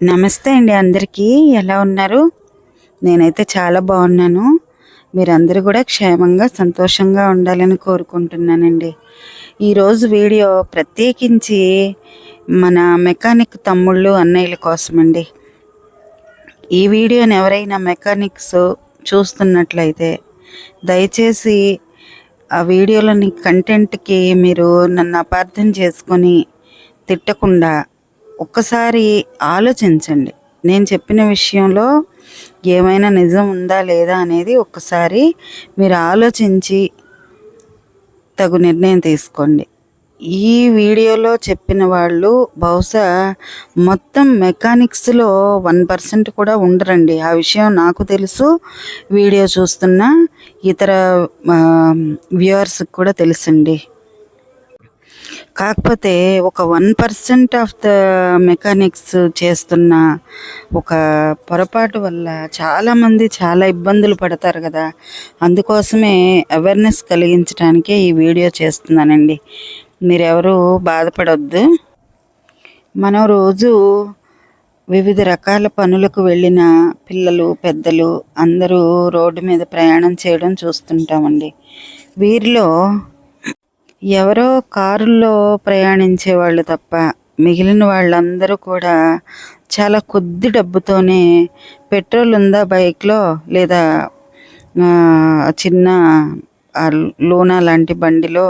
నమస్తే అండి అందరికీ. ఎలా ఉన్నారు? నేనైతే చాలా బాగున్నాను. మీరందరూ కూడా క్షేమంగా సంతోషంగా ఉండాలని కోరుకుంటున్నానండి. ఈరోజు వీడియో ప్రత్యేకించి మన మెకానిక్ తమ్ముళ్ళు అన్నయ్యల కోసమండి. ఈ వీడియోని ఎవరైనా మెకానిక్స్ చూస్తున్నట్లయితే దయచేసి ఆ వీడియోలోని కంటెంట్కి మీరు నన్ను అపార్థం చేసుకొని తిట్టకుండా ఒక్కసారి ఆలోచించండి. నేను చెప్పిన విషయంలో ఏమైనా నిజం ఉందా లేదా అనేది ఒక్కసారి మీరు ఆలోచించి తగు నిర్ణయం తీసుకోండి. ఈ వీడియోలో చెప్పిన వాళ్ళు బహుశా మొత్తం మెకానిక్స్లో వన్ పర్సెంట్ కూడా ఉండరండి. ఆ విషయం నాకు తెలుసు. వీడియో చూస్తున్న ఇతర వ్యూవర్స్కి కూడా తెలుసండి. కాకపోతే ఒక one percent of the mechanics చేస్తున్న ఒక పొరపాటు వల్ల చాలామంది చాలా ఇబ్బందులు పడతారు కదా. అందుకోసమే అవేర్నెస్ కలిగించడానికే ఈ వీడియో చేస్తున్నానండి. మీరెవరు బాధపడొద్దు. మనం రోజు వివిధ రకాల పనులకు వెళ్ళిన పిల్లలు పెద్దలు అందరూ రోడ్డు మీద ప్రయాణం చేయడం చూస్తుంటామండి. వీరిలో ఎవరో కారుల్లో ప్రయాణించే వాళ్ళు తప్ప మిగిలిన వాళ్ళందరూ కూడా చాలా కొద్ది డబ్బుతోనే పెట్రోల్ ఉందా బైక్లో లేదా చిన్న లోనా లాంటి బండిలో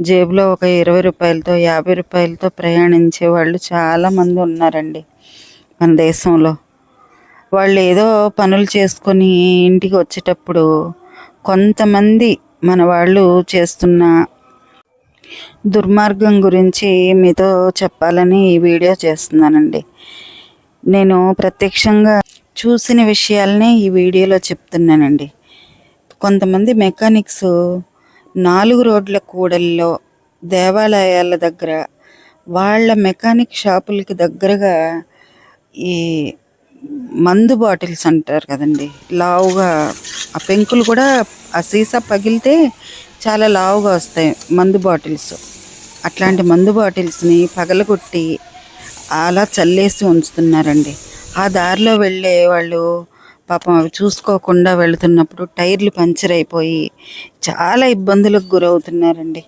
జేబులో ఒక ఇరవై రూపాయలతో యాభై రూపాయలతో ప్రయాణించే వాళ్ళు చాలామంది ఉన్నారండి మన దేశంలో. వాళ్ళు ఏదో పనులు చేసుకొని ఇంటికి వచ్చేటప్పుడు కొంతమంది మన వాళ్ళు చేస్తున్న దుర్మార్గం గురించి మీతో చెప్పాలని ఈ వీడియో చేస్తున్నానండి. నేను ప్రత్యక్షంగా చూసిన విషయాలనే ఈ వీడియోలో చెప్తున్నానండి. కొంతమంది మెకానిక్స్ నాలుగు రోడ్ల కూడల్లో దేవాలయాల దగ్గర వాళ్ళ మెకానిక్ షాపులకి దగ్గరగా ఈ మందు బాటిల్స్ అంటారు కదండి. లావుగా ఆ పెంకులు కూడా ఆ సీసా పగిలితే చాలా లావుగా వస్తాయి మందు బాటిల్స్. అట్లాంటి మందు బాటిల్స్ని పగలగొట్టి అలా చల్లేసి ఉంచుతున్నారండి. ఆ దారిలో వెళ్ళే వాళ్ళు పాపం అవి చూసుకోకుండా వెళుతున్నప్పుడు టైర్లు పంచర్ అయిపోయి చాలా ఇబ్బందులకు గురవుతున్నారండి.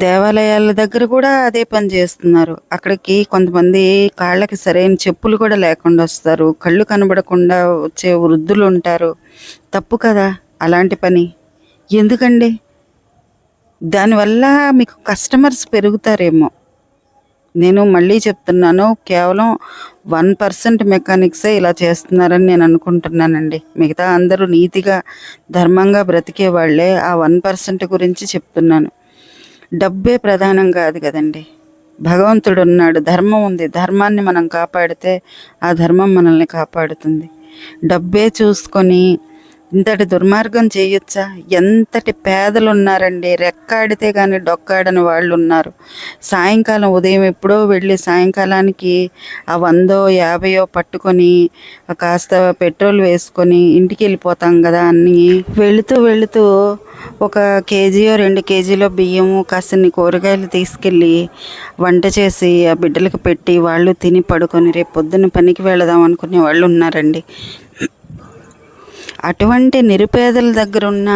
దేవాలయాల దగ్గర కూడా అదే పని చేస్తున్నారు. అక్కడికి కొంతమంది కాళ్ళకి సరైన చెప్పులు కూడా లేకుండా వస్తారు. కళ్ళు కనబడకుండా వచ్చే వృద్ధులు ఉంటారు. తప్పు కదా అలాంటి పని? ఎందుకండి? దానివల్ల మీకు కస్టమర్స్ పెరుగుతారేమో. నేను మళ్ళీ చెప్తున్నాను కేవలం వన్ పర్సెంట్ మెకానిక్సే ఇలా చేస్తున్నారని నేను అనుకుంటున్నానండి. మిగతా అందరూ నీతిగా ధర్మంగా బ్రతికే వాళ్ళే ఆ వన్ పర్సెంట్ గురించి చెప్తున్నాను. డబ్బే ప్రధానం కాదు కదండి. భగవంతుడు ఉన్నాడు ధర్మం ఉంది. ధర్మాన్ని మనం కాపాడితే ఆ ధర్మం మనల్ని కాపాడుతుంది. డబ్బే చూసుకొని ఇంతటి దుర్మార్గం చేయొచ్చా? ఎంతటి పేదలు ఉన్నారండి రెక్కాడితే కానీ డొక్కాడని వాళ్ళు ఉన్నారు సాయంకాలం ఉదయం ఎప్పుడో వెళ్ళి సాయంకాలానికి ఆ వందో యాభయో పట్టుకొని కాస్త పెట్రోల్ వేసుకొని ఇంటికి వెళ్ళిపోతాం కదా అని వెళుతూ వెళుతూ ఒక కేజీయో రెండు కేజీలో బియ్యము కాసిన్ని కూరగాయలు తీసుకెళ్ళి వంట చేసి ఆ బిడ్డలకు పెట్టి వాళ్ళు తిని పడుకొని రేపు పొద్దున్న పనికి వెళదాం అనుకునే వాళ్ళు ఉన్నారండి అటువంటి నిరుపేదల దగ్గర ఉన్న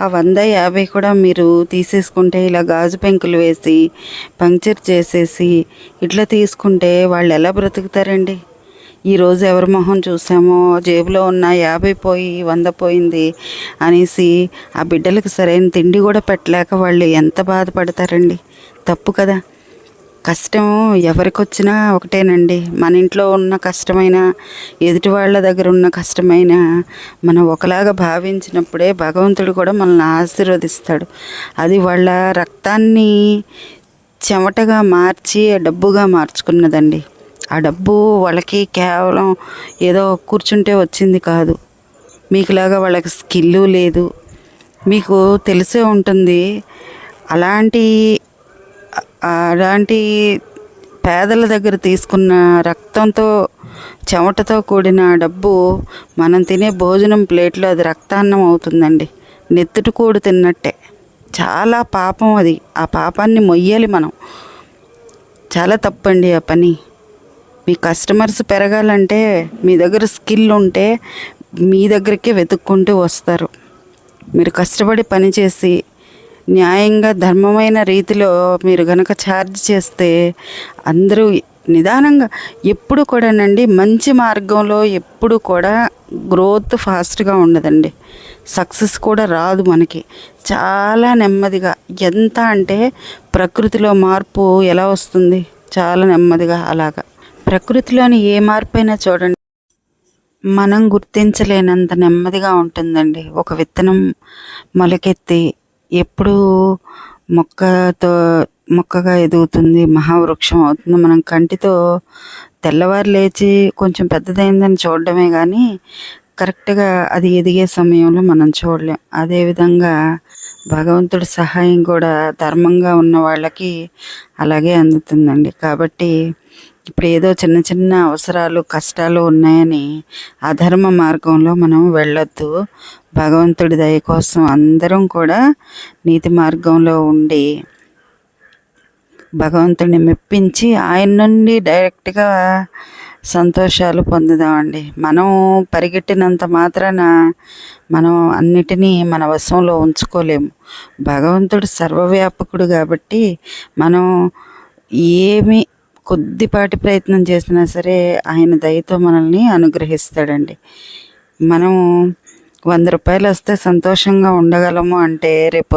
ఆ వంద యాభై కూడా మీరు తీసేసుకుంటే ఇలా గాజు పెంకులు వేసి పంక్చర్ చేసేసి ఇట్లా తీసుకుంటే వాళ్ళు ఎలా బ్రతుకుతారండి? ఈరోజు ఎవరి మొహం చూసామో జేబులో ఉన్న యాభై పోయి వంద పోయింది అనేసి ఆ బిడ్డలకు సరైన తిండి కూడా పెట్టలేక వాళ్ళు ఎంత బాధపడతారండి? తప్పు కదా. కష్టం ఎవరికొచ్చినా ఒకటేనండి. మన ఇంట్లో ఉన్న కష్టమైన ఎదుటి వాళ్ళ దగ్గర ఉన్న కష్టమైన మనం ఒకలాగా భావించినప్పుడే భగవంతుడు కూడా మనల్ని ఆశీర్వదిస్తాడు. అది వాళ్ళ రక్తాన్ని చెమటగా మార్చి డబ్బుగా మార్చుకున్నదండి. ఆ డబ్బు వాళ్ళకి కేవలం ఏదో కూర్చుంటే వచ్చింది కాదు. మీకులాగా వాళ్ళకి స్కిల్లు లేదు. మీకు తెలిసే ఉంటుంది. అలాంటి అలాంటి పేదల దగ్గర తీసుకున్న రక్తంతో చెమటతో కూడిన డబ్బు మనం తినే భోజనం ప్లేట్లో అది రక్తాన్నం అవుతుందండి. నెత్తుటి కూడు తిన్నట్టే. చాలా పాపం అది. ఆ పాపాన్ని మొయ్యాలి మనం. చాలా తప్పండి ఆ పని. మీ కస్టమర్స్ పెరగాలంటే మీ దగ్గర స్కిల్ ఉంటే మీ దగ్గరికే వెతుక్కుంటూ వస్తారు. మీరు కష్టపడి పనిచేసి న్యాయంగా ధర్మమైన రీతిలో మీరు గనక ఛార్జ్ చేస్తే అందరూ నిదానంగా ఎప్పుడు కూడానండి మంచి మార్గంలో ఎప్పుడు కూడా గ్రోత్ ఫాస్ట్గా ఉండదండి. సక్సెస్ కూడా రాదు మనకి. చాలా నెమ్మదిగా ఎంత అంటే ప్రకృతిలో మార్పు ఎలా వస్తుంది? చాలా నెమ్మదిగా అలాగా. ప్రకృతిలోని ఏ మార్పు అయినా చూడండి. మనం గుర్తించలేనంత నెమ్మదిగా ఉంటుందండి. ఒక విత్తనం మొలకెత్తి ఎప్పుడు మొక్కతో మొక్కగా ఎదుగుతుంది మహావృక్షం అవుతుంది. మనం కంటితో తెల్లవారు లేచి కొంచెం పెద్దదైందని చూడడమే కానీ కరెక్ట్గా అది ఎదిగే సమయంలో మనం చూడలేం. అదేవిధంగా భగవంతుడి సహాయం కూడా ధర్మంగా ఉన్న వాళ్ళకి అలాగే అందుతుందండి. కాబట్టి ఇప్పుడు ఏదో చిన్న చిన్న అవసరాలు కష్టాలు ఉన్నాయని అధర్మ మార్గంలో మనం వెళ్ళొద్దు. భగవంతుడి దయ కోసం అందరం కూడా నీతి మార్గంలో ఉండి భగవంతుడిని మెప్పించి ఆయన నుండి డైరెక్ట్గా సంతోషాలు పొందుదామండి. మనం పరిగెట్టినంత మాత్రాన మనం అన్నిటినీ మన వశంలో ఉంచుకోలేము. భగవంతుడు సర్వవ్యాపకుడు కాబట్టి మనం ఏమి కొద్దిపాటి ప్రయత్నం చేసినా సరే ఆయన దయతో మనల్ని అనుగ్రహిస్తాడండి. మనం వంద రూపాయలు వస్తే సంతోషంగా ఉండగలము అంటే రేపు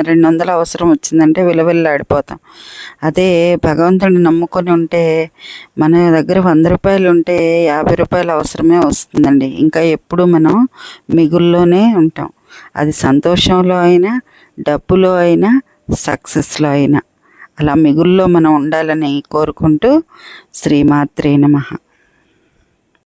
రెండు వందలు అవసరం వచ్చిందంటే విలువెల్లాడిపోతాం. అదే భగవంతుడిని నమ్ముకొని ఉంటే మన దగ్గర వంద రూపాయలు ఉంటే యాభై రూపాయలు అవసరమే వస్తుందండి. ఇంకా ఎప్పుడు మనం మిగుల్లోనే ఉంటాం. అది సంతోషంలో అయినా డబ్బులో అయినా సక్సెస్లో అయినా. అలా మిగుల్లో మనం ఉండాలని కోరుకుంటూ శ్రీమాత్రే నమః.